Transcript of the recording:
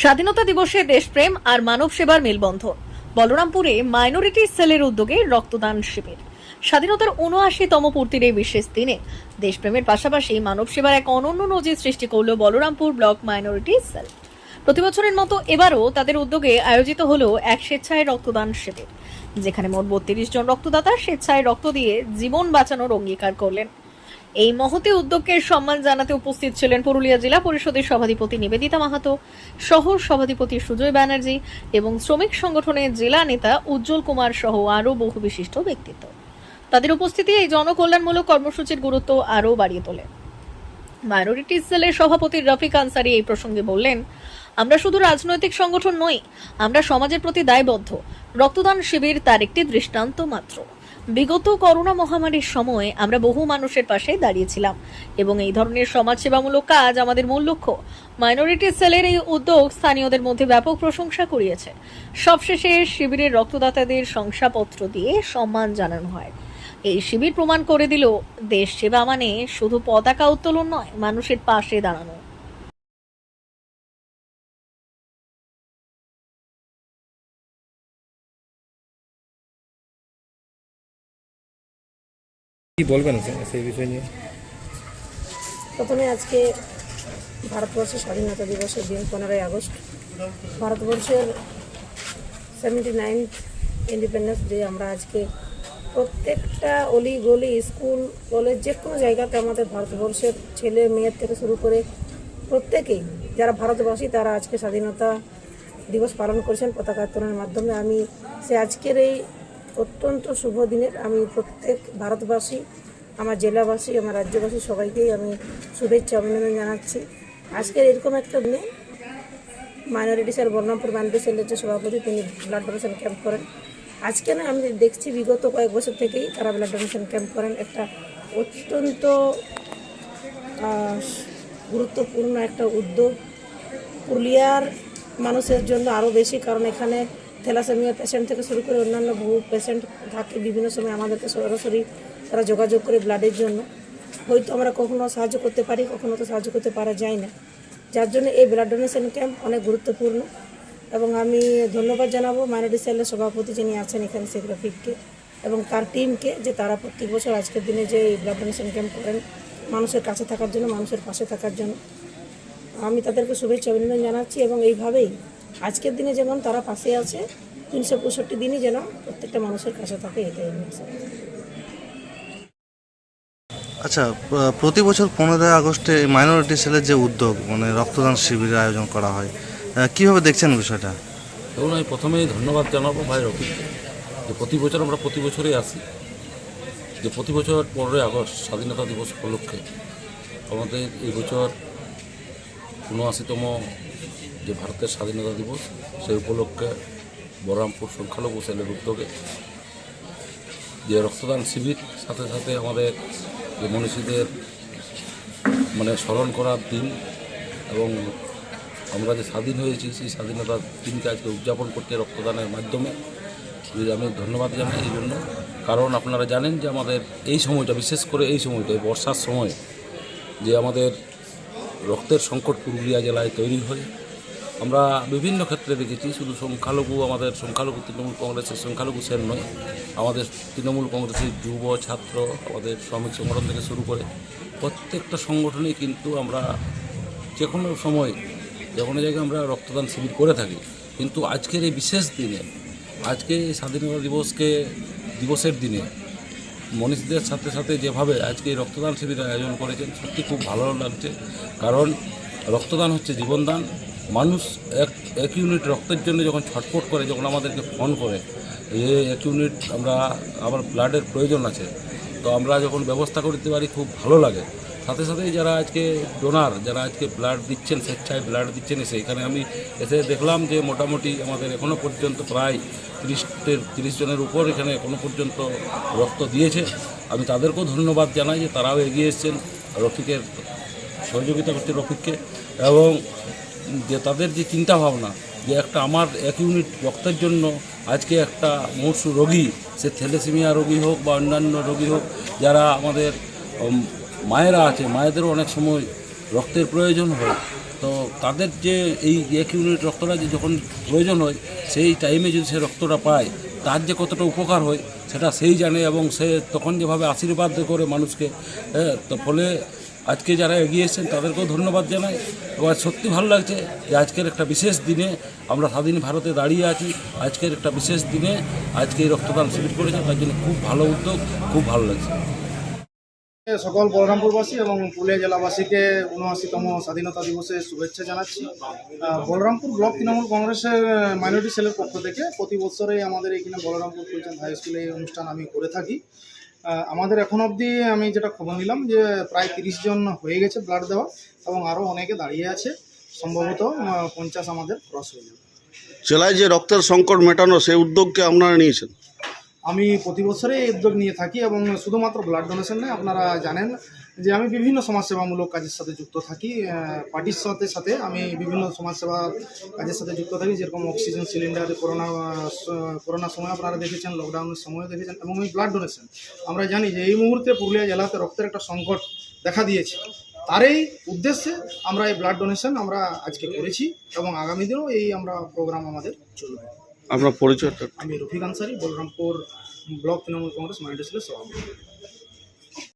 স্বাধীনতা দিবসে দেশপ্রেম আর মানব সেবার মেলবন্ধন। বলরামপুরে মাইনরিটি সেলের উদ্যোগে রক্তদান শিবির। স্বাধীনতার উনআশিতম পূর্তির এই বিশেষ দিনে দেশপ্রেমের পাশাপাশি মানব সেবার এক অনন্য নজির সৃষ্টি করল বলরামপুর ব্লক মাইনরিটি সেল। প্রতি বছরের মতো এবারও তাদের উদ্যোগে আয়োজিত হলো এক স্বেচ্ছায় রক্তদান শিবির, যেখানে মোট বত্রিশ জন রক্তদাতা স্বেচ্ছায় রক্ত দিয়ে জীবন বাঁচানোর অঙ্গীকার করলেন। এই মহতি উদ্যোগকে সম্মান জানাতে উপস্থিত ছিলেন পুরুলিয়া জেলা পরিষদের সভাধিপতি নিবেদিতা মাহাতো শহর সভাধিপতি সুজয় ব্যানার্জি এবং শ্রমিক সংগঠনের জেলা নেতা উজ্জ্বল কুমার সহ আরও বহু বিশিষ্ট ব্যক্তিত্ব। তাদের উপস্থিতি এই জনকল্যাণমূলক কর্মসূচির গুরুত্ব আরও বাড়িয়ে তোলে। মাইনরিটি সেলের সভাপতি রফিক আনসারি এই প্রসঙ্গে বললেন, আমরা শুধু রাজনৈতিক সংগঠন নই, আমরা সমাজের প্রতি দায়বদ্ধ। রক্তদান শিবির তার একটি দৃষ্টান্ত মাত্র। বিগত করোনা মহামারীর সময় আমরা বহু মানুষের পাশে দাঁড়িয়েছিলাম এবং এই ধরনের সমাজসেবামূলক কাজ আমাদের মূল লক্ষ্য। মাইনরিটি সেলের এই উদ্যোগ স্থানীয়দের মধ্যে ব্যাপক প্রশংসা করিয়েছে সবশেষে শিবিরের রক্তদাতাদের শংসাপত্র দিয়ে সম্মান জানানো হয়। এই শিবির প্রমাণ করে দিল, দেশ সেবা মানে শুধু পতাকা উত্তোলন নয়, মানুষের পাশে দাঁড়ানো। কি বলবেন সেই বিষয় নিয়ে? প্রথমে আজকে ভারতবর্ষের স্বাধীনতা দিবসের দিন পনেরোই আগস্ট। ভারতবর্ষের সেভেন্টি নাইনথ ইন্ডিপেন্ডেন্স ডে আমরা আজকে প্রত্যেকটা অলি গলি, স্কুল, কলেজ, যে কোনো জায়গাতে আমাদের ভারতবর্ষের ছেলে মেয়ের থেকে শুরু করে প্রত্যেকেই, যারা ভারতবাসী, তারা আজকে স্বাধীনতা দিবস পালন করেছেন পতাকা উত্তোলনের মাধ্যমে। আমি সে আজকের এই অত্যন্ত শুভ দিনের। আমি প্রত্যেক ভারতবাসী, আমার জেলাবাসী, আমার রাজ্যবাসী সবাইকেই আমি শুভেচ্ছা, অভিনন্দন জানাচ্ছি। আজকের এরকম একটা দিনে মাইনরিটি সেল বর্ণামপুর মাইনরিটি সেলের যে সভাপতি তিনি ব্লাড ডোনেশন ক্যাম্প করেন। আজকে না আমি দেখছি বিগত কয়েক বছর থেকেই তারা ব্লাড ডোনেশন ক্যাম্প করেন। একটা অত্যন্ত গুরুত্বপূর্ণ একটা উদ্যোগ। পুরুলিয়ার মানুষের জন্য আরও বেশি, কারণ এখানে থ্যালাসেমিয়া পেশেন্ট থেকে শুরু করে অন্যান্য বহু পেশেন্ট থাকে বিভিন্ন সময় আমাদেরকে সরাসরি তারা যোগাযোগ করে ব্লাডের জন্য। হয়তো আমরা কখনো সাহায্য করতে পারি, কখনো তো সাহায্য করতে পারা যায় না। যার জন্য এই ব্লাড ডোনেশন ক্যাম্প অনেক গুরুত্বপূর্ণ এবং আমি ধন্যবাদ জানাব মাইনরিটি সেলের সভাপতি যিনি আছেন এখানে শেখ রফিককে এবং তার টিমকে যে তারা প্রত্যেক বছর আজকের দিনে যে এই ব্লাড ডোনেশন ক্যাম্প করেন, মানুষের কাছে থাকার জন্য, মানুষের পাশে থাকার জন্য। আমি তাদেরকে শুভেচ্ছা অভিনন্দন জানাচ্ছি এবং এইভাবেই আজকের দিনে যেমন তারা পাশে আছে তিনশো পঁয়ষট্টি দিনই যেন প্রত্যেকটা মানুষের কাছে থাকে এটাই আমি আশা। আচ্ছা প্রতি বছর পনেরোই আগস্টে মাইনরিটি সেলের যে উদ্যোগ মানে রক্তদান শিবিরের আয়োজন করা হয় কীভাবে দেখছেন বিষয়টা? এবং আমি প্রথমেই ধন্যবাদ জানাব ভাই রফিককে যে প্রতি বছর আমরা প্রতি বছরই আসি যে প্রতি বছর পনেরোই আগস্ট স্বাধীনতা দিবস উপলক্ষে আমাদের এই বছর উনআশিতম যে ভারতের স্বাধীনতা দিবস, সেই উপলক্ষে বহরমপুর সংখ্যালঘু সেলের উদ্যোগে যে রক্তদান শিবির, সাথে সাথে আমাদের যে মনীষীদের মানে স্মরণ করার দিন এবং আমরা যে স্বাধীন হয়েছি, সেই স্বাধীনতার দিনকে আজকে উদযাপন করতে রক্তদানের মাধ্যমে আমি ধন্যবাদ জানাই এই জন্য। কারণ আপনারা জানেন যে আমাদের এই সময়টা, বিশেষ করে এই সময়টা বর্ষার সময়, যে আমাদের রক্তের সংকট পুরুলিয়া জেলায় তৈরি হয় আমরা বিভিন্ন ক্ষেত্রে দেখেছি, শুধু সংখ্যালঘু, আমাদের সংখ্যালঘু তৃণমূল কংগ্রেসের সংখ্যালঘু সেন নয়, আমাদের তৃণমূল কংগ্রেসের যুব ছাত্র, আমাদের শ্রমিক সংগঠন থেকে শুরু করে প্রত্যেকটা সংগঠনেই কিন্তু আমরা যে কোনো সময়, যে কোনো জায়গায় আমরা রক্তদান শিবির করে থাকি। কিন্তু আজকের এই বিশেষ দিনে, আজকে এই স্বাধীনতা দিবসকে, দিবসের দিনে মনীষীদের সাথে সাথে যেভাবে আজকে রক্তদান শিবিরের আয়োজন করেছেন, সত্যি খুব ভালো লাগছে। কারণ রক্তদান হচ্ছে জীবনদান মানুষ এক এক ইউনিট রক্তের জন্য যখন ছটফট করে, যখন আমাদেরকে ফোন করে, যে এক ইউনিট আমরা, আমার ব্লাডের প্রয়োজন আছে, তো আমরা যখন ব্যবস্থা করতে পারি, খুব ভালো লাগে। সাথে সাথে যারা আজকে ডোনার যারা আজকে ব্লাড দিচ্ছেন, স্বেচ্ছায় ব্লাড দিচ্ছেন, এসে এখানে আমি এসে দেখলাম যে মোটামুটি আমাদের এখনও পর্যন্ত প্রায় তিরিশের তিরিশ জনের উপর এখানে এখনও পর্যন্ত রক্ত দিয়েছে। আমি তাদেরকেও ধন্যবাদ জানাই যে তারাও এগিয়ে এসছেন রফিকের সহযোগিতা করছে রফিককে এবং যে তাদের যে চিন্তা ভাবনা যে একটা আমার এক ইউনিট রক্তের জন্য আজকে একটা মুমূর্ষু রোগী সে থ্যালেসেমিয়া রোগী হোক বা অন্যান্য রোগী হোক যারা আমাদের মায়েরা আছে মায়েদেরও অনেক সময় রক্তের প্রয়োজন হয়। তো তাদের যে এই এক ইউনিট রক্তটা যে যখন প্রয়োজন হয় সেই টাইমে যদি সে রক্তটা পায় তার যে কতটা উপকার হয় সেটা সেই জানে এবং সে তখন যেভাবে আশীর্বাদ করে মানুষকে হ্যাঁ, তো ফলে আজকে যারা এগিয়ে এসেছেন তাদেরকেও ধন্যবাদ জানাই এবং সত্যি ভালো লাগছে যে আজকের একটা বিশেষ দিনে আমরা স্বাধীন ভারতে দাঁড়িয়ে আছি। আজকের একটা বিশেষ দিনে আজকে রক্তদান শিবির করেছে, তার জন্য খুব ভালো উদ্যোগ, খুব ভালো লাগছে। সকল বলরামপুরবাসী এবং পুরুলিয়া জেলাবাসীকে উনআশিতম স্বাধীনতা দিবসের শুভেচ্ছা জানাচ্ছি। বলরামপুর ব্লক তৃণমূল কংগ্রেসের মাইনরিটি সেলের পক্ষ থেকে প্রতি বছরে আমাদের এখানে বলরামপুর ফুলচাঁদ হাই স্কুলে এই অনুষ্ঠান আমি করে থাকি। আমাদের এখন অবধি আমি যেটা খবর নিলাম যে প্রায় তিরিশ জন হয়ে গেছে ব্লাড দেওয়া এবং আরও অনেকে দাঁড়িয়ে আছে সম্ভবত পঞ্চাশ আমাদের ক্রস হয়ে যাবে। জেলায় যে রক্তের সংকট মেটানো সেই উদ্যোগকে আপনারা নিয়েছেন? আমি প্রতি বছরে এই উদ্যোগ নিয়ে থাকি এবং শুধুমাত্র ব্লাড ডোনেশন নয় আপনারা জানেন যে আমি বিভিন্ন সমাজসেবামূলক কাজের সাথে যুক্ত থাকি পার্টির সাথে সাথে আমি বিভিন্ন সমাজসেবা কাজের সাথে যুক্ত থাকি যেরকম অক্সিজেন সিলিন্ডার করোনা করোনার সময় আপনারা দেখেছেন লকডাউনের সময় দেখেছেন এবং এই ব্লাড ডোনেশন আমরা জানি যে এই মুহূর্তে পুরুলিয়া জেলাতে রক্তের একটা সংকট দেখা দিয়েছে। তারই উদ্দেশ্যে আমরা এই ব্লাড ডোনেশন আমরা আজকে করেছি এবং আগামী দিনেও এই আমরা প্রোগ্রাম আমাদের চলবে। আপনার পরিচয়টা আমি রফিক আনসারি বলরামপুর ব্লক তৃণমূল কংগ্রেস মাইন্ডেসের সভাপতি।